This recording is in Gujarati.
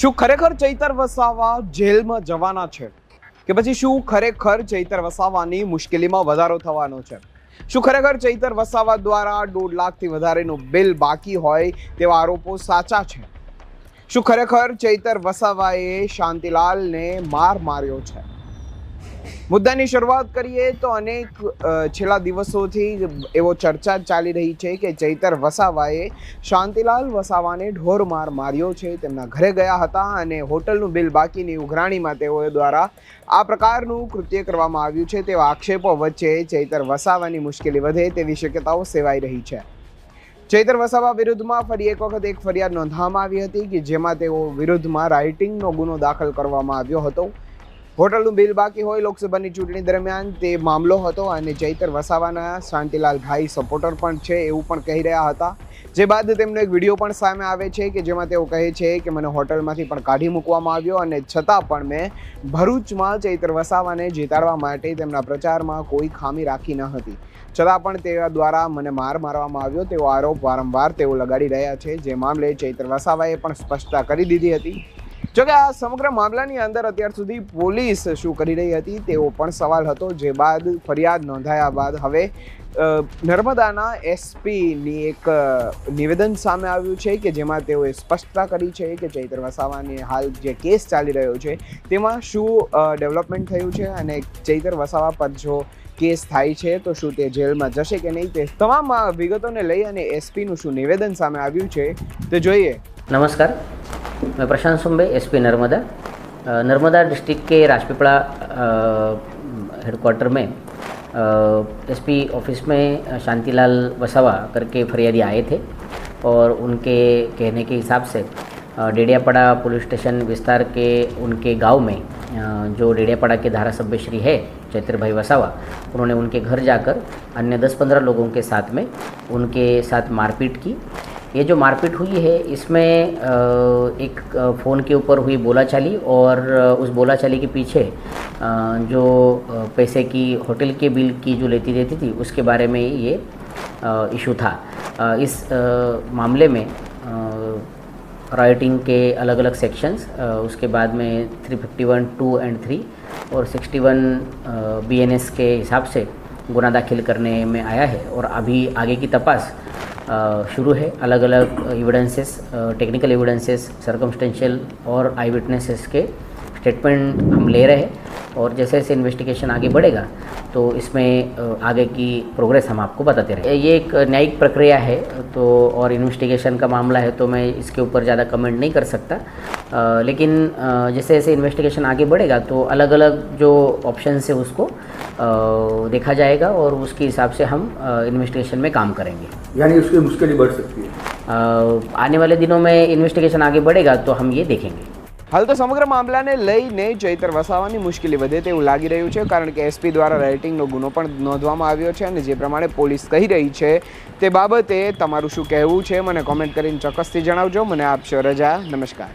શું ખરેખર ચૈતર વસાવા જેલમાં જવાના છે? કે પછી શું ખરેખર ચૈતર વસાવાની મુશ્કેલીમાં વધારો થવાનો છે? શું ખરેખર ચૈતર વસાવા દ્વારા દોઢ લાખથી વધારેનું બિલ બાકી હોય તેવા આરોપો સાચા છે? શું ખરેખર ચૈતર વસાવાએ શાંતિલાલને માર માર્યો છે? મુદ્દાની શરૂઆત કરીએ તો અનેક છેલ્લા દિવસોથી એવો ચર્ચા ચાલી રહી છે કે ચૈતર વસાવાએ શાંતિલાલ વસાવાને ઢોર માર માર્યો છે. તેમના ઘરે ગયા હતા અને હોટલનું બિલ બાકીની ઉઘરાણીમાં તેઓ દ્વારા આ પ્રકારનું કૃત્ય કરવામાં આવ્યું છે. તેવા આક્ષેપો વચ્ચે ચૈતર વસાવાની મુશ્કેલી વધે તેવી શક્યતાઓ સેવાઈ રહી છે. ચૈતર વસાવા વિરુદ્ધમાં ફરી એક વખત એક ફરિયાદ નોંધવામાં આવી હતી કે જેમાં તેઓ વિરુદ્ધમાં રાઇટિંગનો ગુનો દાખલ કરવામાં આવ્યો હતો. હોટલનું બિલ બાકી હોય લોકસભાની ચૂંટણી દરમિયાન તે મામલો હતો અને ચૈતર વસાવાના શાંતિલાલ ભાઈ સપોર્ટર પણ છે એવું પણ કહી રહ્યા હતા. જે બાદ તેમનો એક વીડિયો પણ સામે આવે છે કે જેમાં તેઓ કહે છે કે મને હોટલમાંથી પણ કાઢી મૂકવામાં આવ્યો અને છતાં પણ મેં ભરૂચમાં ચૈતર વસાવાને જીતાડવા માટે તેમના પ્રચારમાં કોઈ ખામી રાખી ન હતી. છતાં પણ તેવા દ્વારા મને માર મારવામાં આવ્યો તેવો આરોપ વારંવાર તેઓ લગાડી રહ્યા છે. જે મામલે ચૈતર વસાવાએ પણ સ્પષ્ટતા કરી દીધી હતી. જોકે આ સમગ્ર મામલાની અંદર અત્યાર સુધી પોલીસ શું કરી રહી હતી તેવો પણ સવાલ હતો, જે બાદ ફરિયાદ નોંધાયા બાદ હવે નર્મદાના એસપીની એક નિવેદન સામે આવ્યું છે કે જેમાં તેઓએ સ્પષ્ટતા કરી છે કે ચૈત્ર વસાવાની હાલ જે કેસ ચાલી રહ્યો છે તેમાં શું ડેવલપમેન્ટ થયું છે અને ચૈતર વસાવા પર જો કેસ થાય છે તો શું તે જેલમાં જશે કે નહીં તે તમામ વિગતોને લઈ અને એસપીનું શું નિવેદન સામે આવ્યું છે તે જોઈએ. નમસ્કાર. मैं प्रशांत सुंबे एसपी नर्मदा। नर्मदा डिस्ट्रिक्ट के राजपीपला हेडक्वार्टर में एसपी ऑफ़िस में शांतिलाल वसावा करके फरियादी आए थे और उनके कहने के हिसाब से डेडियापाड़ा पुलिस स्टेशन विस्तार के उनके गाँव में जो डेडियापाड़ा के धारासभ्य श्री है, चैत्र भाई वसावा, उन्होंने उनके घर जाकर अन्य 10-15 लोगों के साथ में उनके साथ मारपीट की ये जो मारपीट हुई है, इसमें एक फ़ोन के ऊपर हुई बोलाचाली और उस बोलाचाली के पीछे जो पैसे की, होटल के बिल की जो लेती रहती थी, उसके बारे में ये इशू था। इस मामले में राइटिंग के अलग अलग सेक्शंस उसके बाद में 351 टू एंड थ्री और 61 बीएनएस के हिसाब से गुना दाखिल करने में आया है और अभी आगे की तपास शुरू है। अलग अलग एविडेंसेस टेक्निकल एविडेंसेस सरकमस्टेंशियल और आई विटनेसेस के स्टेटमेंट हम ले रहे हैं। और जैसे जैसे इन्वेस्टिगेशन आगे बढ़ेगा तो इसमें आगे की प्रोग्रेस हम आपको बताते रहे ये एक न्यायिक प्रक्रिया है तो और इन्वेस्टिगेशन का मामला है तो मैं इसके ऊपर ज़्यादा कमेंट नहीं कर सकता। अ, लेकिन अ, जैसे जैसे इन्वेस्टिगेशन आगे बढ़ेगा तो अलग अलग जो ऑप्शन है उसको देखा जाएगा और उसके हिसाब से हम इन्वेस्टिगेशन में काम करेंगे यानी उसकी मुश्किलें बढ़ सकती है अ, आने वाले दिनों में इन्वेस्टिगेशन आगे बढ़ेगा तो हम ये देखेंगे હાલ તો સમગ્ર મામલાને લઈને ચૈતર વસાવાની મુશ્કેલી વધે તેવું લાગી રહ્યું છે કારણ કે એસપી દ્વારા રાઇટિંગનો ગુનો પણ નોંધવામાં આવ્યો છે અને જે પ્રમાણે પોલીસ કહી રહી છે તે બાબતે તમારું શું કહેવું છે મને કોમેન્ટ કરીને ચોક્કસથી જણાવજો મને આપશો રજા નમસ્કાર